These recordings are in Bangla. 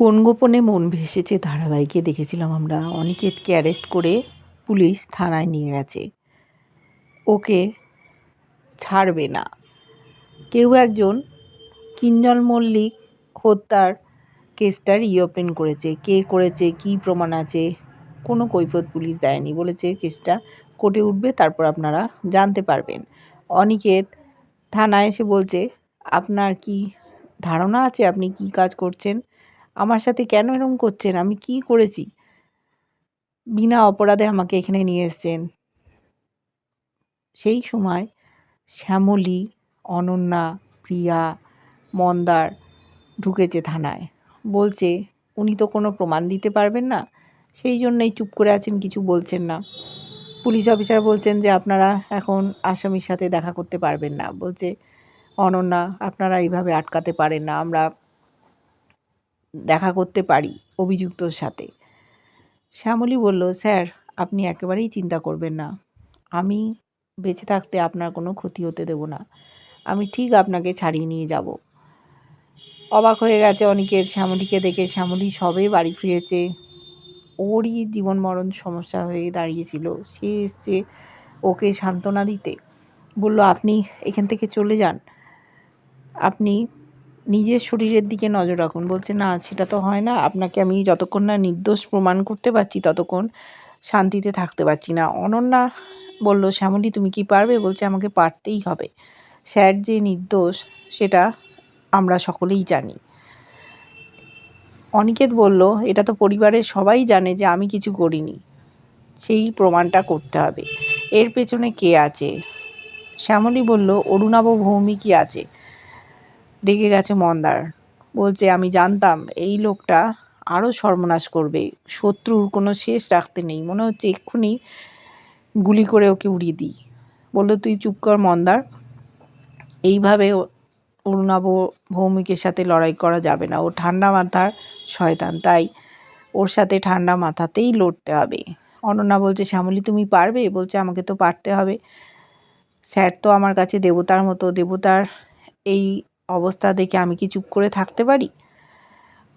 কোন গোপনে মন ভেসেছে ধারাবাহিকে দেখেছিলাম আমরা। অনিকেতকে অ্যারেস্ট করে পুলিশ থানায় নিয়ে গেছে। ওকে ছাড়বে না। কেউ একজন কিঞ্জল মল্লিক হত্যার কেসটা রিওপেন করেছে। কে করেছে, কি প্রমাণ আছে, কোনো কৈফত পুলিশ দেয়নি বলেছে কেসটা। কোর্টে উঠবে, তারপর আপনারা জানতে পারবেন। অনিকেত থানায় এসে বলছে, আপনার কি ধারণা আছে? আপনি কি কাজ করছেন? আমার সাথে কেন এরকম করছেন? আমি কি করেছি? বিনা অপরাধে আমাকে এখানে নিয়ে এসছেন। সেই সময় শ্যামলী, অনন্যা, প্রিয়া, মন্দার ঢুকেছে থানায়। বলছে, উনি তো কোনো প্রমাণ দিতে পারবেন না। সেই জন্যই চুপ করে আছেন, কিছু বলছেন না। পুলিশ অফিসার বলছেন যে, আপনারা এখন আসামির সাথে দেখা করতে পারবেন না। বলছে, অনন্যা, আপনারা এইভাবে আটকাতে পারেন না। আমরা দেখা করতে পারি অভিযুক্তর সাথে। শ্যামলী বলল, স্যার, আপনি একেবারেই চিন্তা করবেন না। আমি বেঁচে থাকতে আপনার কোনো ক্ষতি হতে দেব না। আমি ঠিক আপনাকে ছাড়িয়ে নিয়ে যাব। অবাক হয়ে গেছে অনেকের শ্যামলীকে দেখে। শ্যামলী সবে বাড়ি ফিরেছে। ওরই জীবন মরণ সমস্যা হয়ে দাঁড়িয়েছিল। সে এসছে ওকে সান্ত্বনা দিতে। বলল, আপনি এখান থেকে চলে যান। আপনি নিজের শরীরের দিকে নজর রাখুন। বলছে, না, সেটা তো হয় না। আপনাকে আমি যতক্ষণ না নির্দোষ প্রমাণ করতে পারছি, ততক্ষণ শান্তিতে থাকতে পারছি না। অনন্যা বলল, শ্যামলী, তুমি কি পারবে? বলছে, আমাকে পারতেই হবে। স্যার যে নির্দোষ, সেটা আমরা সকলেই জানি। অনিকেত বলল, এটা তো পরিবারের সবাই জানে যে আমি কিছু করিনি। সেই প্রমাণটা করতে হবে। এর পেছনে কে আছে? শ্যামলী বলল, অরুণাব ভৌমিকই আছে। ডেকে গেছে মন্দার। বলছে, আমি জানতাম এই লোকটা আরও সর্বনাশ করবে। শত্রুর কোনো শেষ রাখতে নেই। মনে হচ্ছে এক্ষুনি গুলি করে ওকে উড়িয়ে দিই। বলল, তুই চুপ কর মন্দার। এইভাবে অরুণাব ভৌমিকের সাথে লড়াই করা যাবে না। ও ঠান্ডা মাথার শয়তান। তাই ওর সাথে ঠান্ডা মাথাতেই লড়তে হবে। অনন্যা বলছে, শ্যামলী, তুমি পারবে? বলছে, আমাকে তো পারতে হবে। স্যার তো আমার কাছে দেবতার মতো। দেবতার এই অবস্থা দেখে আমি কি চুপ করে থাকতে পারি?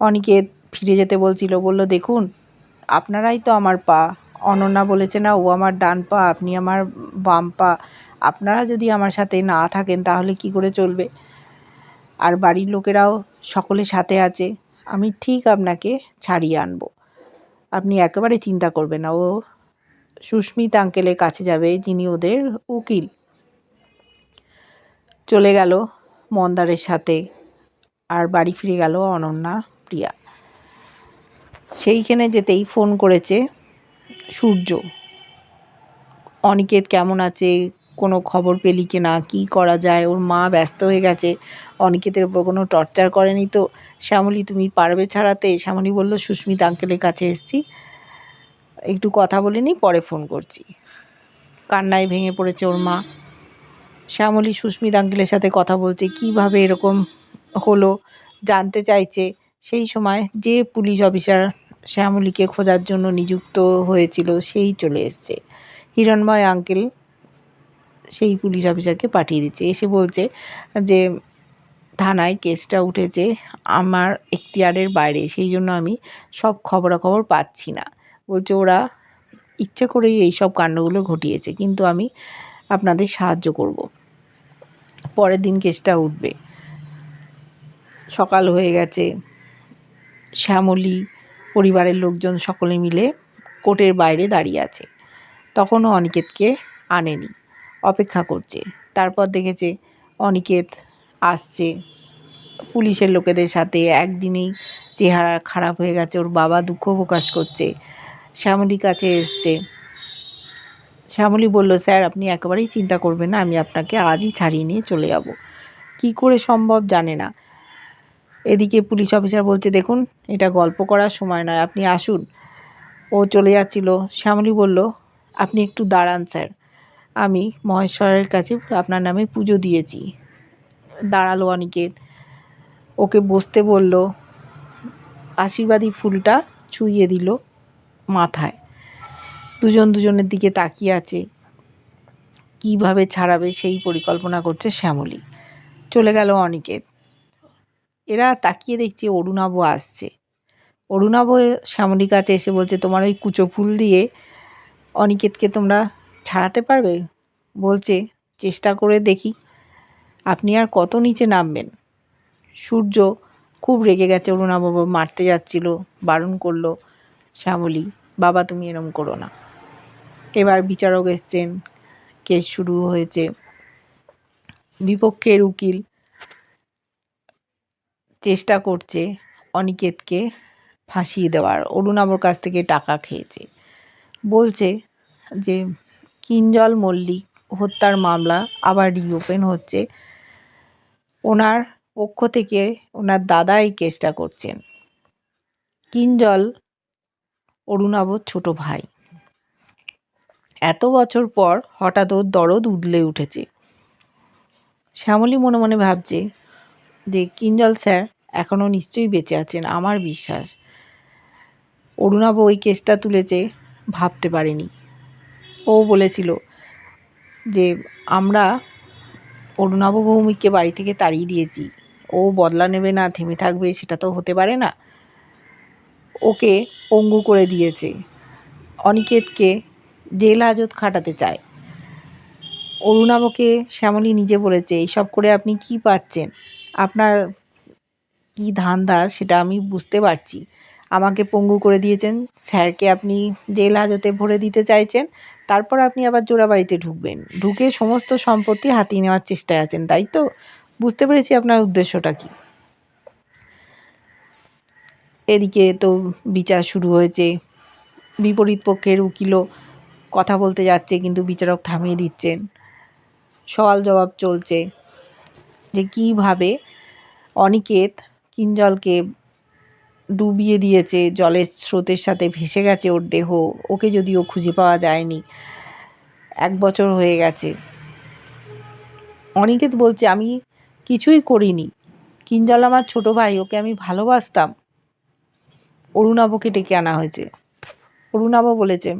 অনিকেত ফিরে যেতে বলছিল, বলল, দেখুন, আপনারাই তো আমার পা। অনন্যা বলেছে না, ও আমার ডান পা, আপনি আমার বাম পা। আপনারা যদি আমার সাথে না থাকেন, তাহলে কি করে চলবে? আর বাড়ির লোকেরাও সকলে সাথে আছে। আমি ঠিক আপনাকে ছাড়িয়ে আনব। আপনি একেবারে চিন্তা করবেন না, ও সুস্মিত আঙ্কেলের কাছে যাবে, যিনি ওদের উকিল। চলে গেল মন্দারের সাথে। আর বাড়ি ফিরে গেল অনন্যা, প্রিয়া। সেইখানে যেতেই ফোন করেছে সূর্য। অনিকেত, কেমন আছে? কোনো খবর পেলি কি না? কী করা যায়? ওর মা ব্যস্ত হয়ে গেছে। অনিকেতের ওপর কোনো টর্চার করেনি তো? শ্যামলী, তুমি পারবে ছাড়াতে? শ্যামলী বলল, সুস্মিত আঙ্কেলের কাছে এসছি। একটু কথা বলে পরে ফোন করছি। কান্নায় ভেঙে পড়েছে ওর মা। শ্যামলী সুস্মিত আঙ্কেলের সাথে কথা বলছে, কীভাবে এরকম হলো জানতে চাইছে। সেই সময় যে পুলিশ অফিসার শ্যামলীকে খোঁজার জন্য নিযুক্ত হয়েছিল, সেই চলে এসছে। হিরণময় আঙ্কেল সেই পুলিশ অফিসারকে পাঠিয়ে দিচ্ছে। এসে বলছে যে, থানায় কেসটা উঠেছে আমার এখতিয়ারের বাইরে, সেই জন্য আমি সব খবরাখবর পাচ্ছি না। বলছে, ওরা ইচ্ছে করেই এই সব কাণ্ডগুলো ঘটিয়েছে, কিন্তু আমি আপনাদের সাহায্য করব। পরের দিন কেসটা উঠবে। সকাল হয়ে গেছে। শ্যামলী, পরিবারের লোকজন সকলে মিলে কোর্টের বাইরে দাঁড়িয়ে আছে। তখনও অনিকেতকে আনেনি। অপেক্ষা করছে। তারপর দেখেছে অনিকেত আসছে। পুলিশের লোকেদের সাথে একদিনেই চেহারা খারাপ হয়ে গেছে। ওর বাবা দুঃখ প্রকাশ করছে। শ্যামলী কাছে এসছে। শ্যামলী বলল, স্যার, আপনি একেবারেই চিন্তা করবেন না, আমি আপনাকে আজই ছাড়িয়ে নিয়ে চলে যাব। কি করে সম্ভব জানে না। এদিকে পুলিশ অফিসার বলছে, দেখুন, এটা গল্প করার সময় নয়, আপনি আসুন। ও চলে যাচ্ছিল। শ্যামলী বলল, আপনি একটু দাঁড়ান, স্যার। আমি মহেশ্বরের কাছে আপনার নামে পুজো দিয়েছি। দাঁড়াল অনিকেত ওকে বসতে বলল, আশীর্বাদী ফুলটা ছুঁয়ে দিল মাথায়। দুজন দুজনের দিকে তাকিয়ে আছে। কীভাবে ছাড়াবে সেই পরিকল্পনা করছে শ্যামলী। চলে গেল অনিকেত। এরা তাকিয়ে দেখছে অরুণাবু আসছে। অরুণাভ শ্যামলী কাছে এসে বলছে, তোমার ওই কুচো ফুল দিয়ে অনিকেতকে তোমরা ছাড়াতে পারবে? বলছে, চেষ্টা করে দেখি। আপনি আর কত নিচে নামবেন? সূর্য খুব রেগে গেছে অরুণাবাবু মারতে যাচ্ছিল, বারণ করল শ্যামলী। বাবা, তুমি এরম করো না। এবার বিচারক এসছেন। কেস শুরু হয়েছে। বিপক্ষের উকিল চেষ্টা করছে অনিকেতকে ফাঁসিয়ে দেওয়ার। অরুণাবর কাছ থেকে টাকা খেয়েছে। বলছে যে, কিঞ্জল মল্লিক হত্যার মামলা আবার রিওপেন হচ্ছে। ওনার পক্ষ থেকে ওনার দাদা এই কেসটা করছেন। কিঞ্জল অরুণাবর ছোট ভাই। এত বছর পর হঠাৎ ওর দরদ উদলে উঠেছে। শ্যামলী মনে মনে ভাবছে যে, কিঞ্জল স্যার, এখনও নিশ্চয়ই বেঁচে আছেন, আমার বিশ্বাস। অরুণাব ওই কেসটা তুলেছে, ভাবতে পারেনি। ও বলেছিল যে, আমরা অরুণাব ভৌমিককে বাড়ি থেকে তাড়িয়ে দিয়েছি। ও বদলা নেবে না, থেমে থাকবে, সেটা তো হতে পারে না। ওকে পঙ্গু করে দিয়েছে। অনিকেতকে জেল হাজত খাটাতে চায়। অরুণাবকে শ্যামলী নিজে বলেছে, এইসব করে আপনি কি পাচ্ছেন? আপনার কী ধান্দা সেটা আমি বুঝতে পারছি। আমাকে পঙ্গু করে দিয়েছেন, স্যারকে আপনি জেল হাজতে ভরে দিতে চাইছেন, তারপর আপনি আবার জোড়াবাড়িতে ঢুকবেন। ঢুকে সমস্ত সম্পত্তি হাতিয়ে নেওয়ার চেষ্টায় আছেন, তাই তো? বুঝতে পেরেছি আপনার উদ্দেশ্যটা কী? এদিকে তো বিচার শুরু হয়েছে। বিপরীত পক্ষের উকিলও কথা বলতে যাচ্ছে, কিন্তু বিচারক থামিয়ে দিচ্ছেন। সওয়াল জবাব চলছে যে কীভাবে অনিকেত কিঞ্জলকে ডুবিয়ে দিয়েছে, জলের স্রোতের সাথে ভেসে গেছে ওর দেহ, ওকে যদিও খুঁজে পাওয়া যায়নি। এক বছর হয়ে গেছে। অনিকেত বলছে, আমি কিছুই করিনি। কিঞ্জল আমার ছোট ভাই, ওকে আমি ভালোবাসতাম। অরুণাবকে ডেকে আনা হয়েছে। অরুণাব বলেছে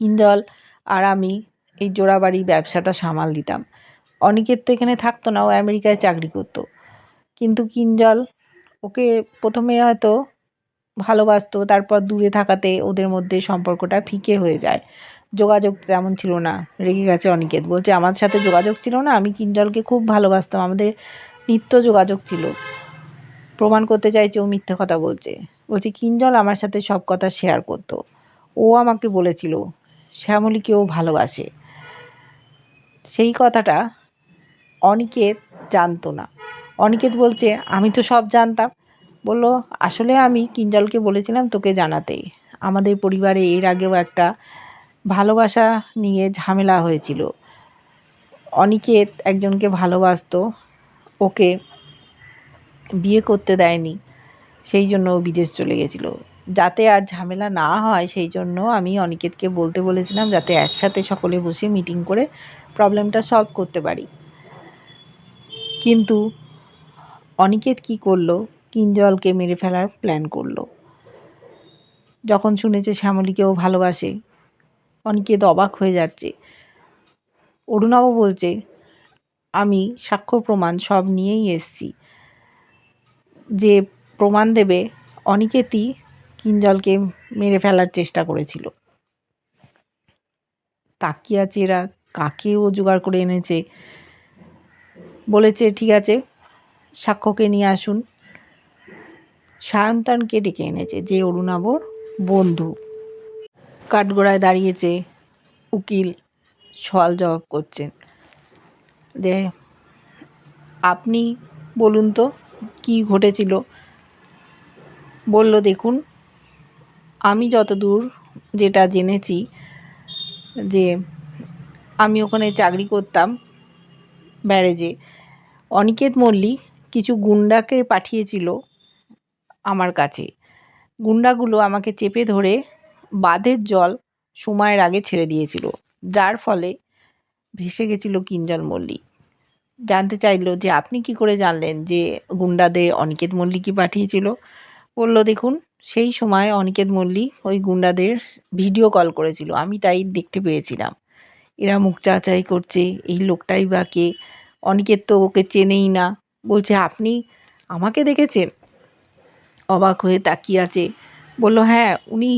কিঞ্জল আর আমি এই জোড়াবাড়ির ব্যবসাটা সামাল দিতাম। অনিকেত তো এখানে থাকতো না, ও আমেরিকায় চাকরি করতো। কিন্তু কিঞ্জল ওকে প্রথমে হয়তো ভালোবাসতো, তারপর দূরে থাকাতে ওদের মধ্যে সম্পর্কটা ফিকে হয়ে যায়। যোগাযোগ তেমন ছিল না, রেগে গেছে অনিকেত। বলছে, আমার সাথে যোগাযোগ ছিল না, আমি কিঞ্জলকে খুব ভালোবাসতাম, আমাদের নিত্য যোগাযোগ ছিল। প্রমাণ করতে চাইছে, ও মিথ্যে কথা বলছে। বলছে কিঞ্জল আমার সাথে সব কথা শেয়ার করতো। ও আমাকে বলেছিল শ্যামলীকেও ভালোবাসে। সেই কথাটা অনিকেত জানতো না। অনিকেত বলছে, আমি তো সব জানতাম। বলল, আসলে আমি কিঞ্জলকে বলেছিলাম তোকে জানাতে আমাদের পরিবারে এর আগেও একটা ভালোবাসা নিয়ে ঝামেলা হয়েছিল। অনিকেত একজনকে ভালোবাসতো, ওকে বিয়ে করতে দেয়নি। সেই জন্য বিদেশ চলে গেছিল। যাতে আর ঝামেলা না হয়, সেই জন্য আমি অনিকেতকে বলতে বলেছিলাম যাতে একসাথে সকলে বসে মিটিং করে প্রবলেমটা সলভ করতে পারি। কিন্তু অনিকেত কি করল? কিঞ্জলকে মেরে ফেলার প্ল্যান করল। যখন শুনেছে শ্যামলীকেও ভালোবাসে, অনিকেত অবাক হয়ে যাচ্ছে। অরুণাও বলছে, আমি সাক্ষ্য প্রমাণ সব নিয়েই এসছি। যে প্রমাণ দেবে অনিকেতই কিঞ্জলকে মেরে ফেলার চেষ্টা করেছিল। তাকিয়া চেরা কাকেও জোগাড় করে এনেছে? বলেছে, ঠিক আছে, সাক্ষ্যকে নিয়ে আসুন। সায়ন্তনকে ডেকে এনেছে যে অরুণাবর বন্ধু। কাঠগোড়ায় দাঁড়িয়েছে উকিল, সওয়াল জবাব করছেন যে, আপনি বলুন তো, কি ঘটেছিল? বলল, দেখুন আমি যতদূর যেটা জেনেছি যে আমি ওখানে চাকরি করতাম ব্যারেজে। অনিকেত মল্লিক কিছু গুন্ডাকে পাঠিয়েছিল আমার কাছে। গুন্ডাগুলো আমাকে চেপে ধরে বাঁধের জল সময়ের আগে ছেড়ে দিয়েছিল, যার ফলে ভেসে গেছিল কিঞ্জল মল্লিক। জানতে চাইলো যে আপনি কি করে জানলেন যে গুন্ডাদের অনিকেত মল্লিকই পাঠিয়েছিল? বলল, দেখুন সেই সময় অনিকেত মল্লিক ওই গুন্ডাদের ভিডিও কল করেছিল। আমি তাই দেখতে পেয়েছিলাম। এরা মুখ চাচাই করছে, এই লোকটাই বা কে? অনিকেত তো ওকে চেনেই না। বলছে, আপনি আমাকে দেখেছেন? অবাক হয়ে তাকিয়ে আছে। বলল হ্যাঁ উনি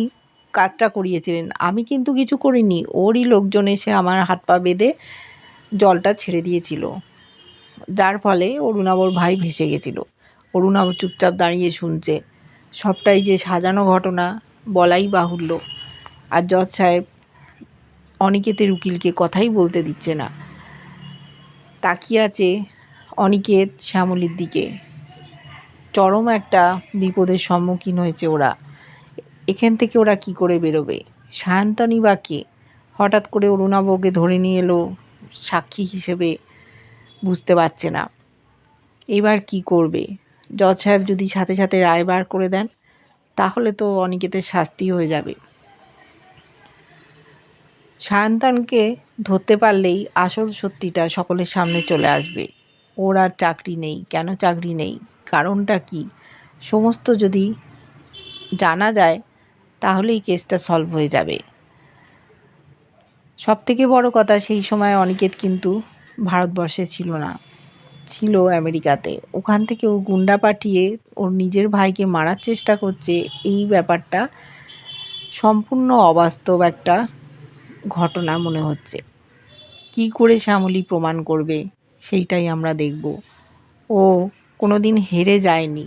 কাজটা করিয়েছিলেন। আমি কিন্তু কিছু করিনি। ওরই লোকজন এসে আমার হাত পা বেঁধে জলটা ছেড়ে দিয়েছিল। যার ফলে অরুণাবর ভাই ভেসে গেছিল। অরুণাবর চুপচাপ দাঁড়িয়ে শুনছে। সবটাই যে সাজানো ঘটনা বলাই বাহুল্য। আর জজ সাহেব অনিকেতের উকিলকে কথাই বলতে দিচ্ছে না। তাকিয়ে আছে অনিকেত শ্যামলির দিকে। চরম একটা বিপদের সম্মুখীন হয়েছে ওরা। এখান থেকে ওরা কি করে বেরোবে? সায়ন্তনী বা কে? হঠাৎ করে অরুণাবকে ধরে নিয়ে এলো সাক্ষী হিসেবে। বুঝতে পারছে না। এবার কি করবে? জজ সাহেব যদি সাথে সাথে রায় বার করে দেন, তাহলে তো অনিকেতের শাস্তি হয়ে যাবে। সায়ন্তনকে ধরতে পারলেই আসল সত্যিটা সকলের সামনে চলে আসবে। ওর আর চাকরি নেই, কেন চাকরি নেই? কারণটা কি? সমস্ত যদি জানা যায়, তাহলেই কেসটা সলভ হয়ে যাবে। সব থেকে বড় কথা সেই সময় অনিকেত কিন্তু ভারতবর্ষে ছিল না। ছিল আমেরিকাতে। ওখান থেকে ও গুন্ডা পাঠিয়ে ওর নিজের ভাইকে মারার চেষ্টা করছে। এই ব্যাপারটা সম্পূর্ণ অবাস্তব একটা ঘটনা মনে হচ্ছে। কি করে শ্যামলী প্রমাণ করবে? সেইটাই আমরা দেখব। ও কোনো দিন হেরে যায়নি।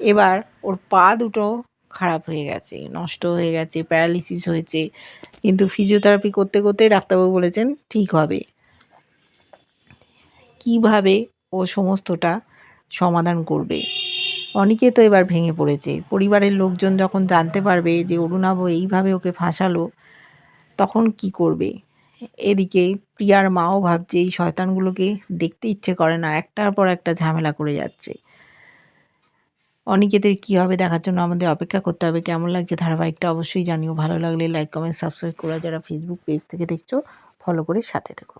এবার ওর পা দুটো খারাপ হয়ে গেছে, নষ্ট হয়ে গেছে প্যারালিসিস হয়েছে। কিন্তু ফিজিওথেরাপি করতে করতে ডাক্তারবাবু বলেছেন, ঠিক হবে। কীভাবে ও সমস্তটা সমাধান করবে? অনেকে তো এবার ভেঙে পড়েছে। পরিবারের লোকজন যখন জানতে পারবে যে অরুণাভ এইভাবে ওকে ফাঁসালো, তখন কি করবে? এদিকে প্রিয়ার মাও ভাবছে এই শয়তানগুলোকে দেখতে ইচ্ছে করে না, একটার পর একটা ঝামেলা করে যাচ্ছে। অনিকেতের কী হবে দেখার জন্য আমাদের অপেক্ষা করতে হবে। কেমন লাগছে ধারাবাহিকটা অবশ্যই জানিও। ভালো লাগলে লাইক কমেন্ট সাবস্ক্রাইব করা, যারা ফেসবুক পেজ থেকে দেখছ ফলো করে সাথে থেকো।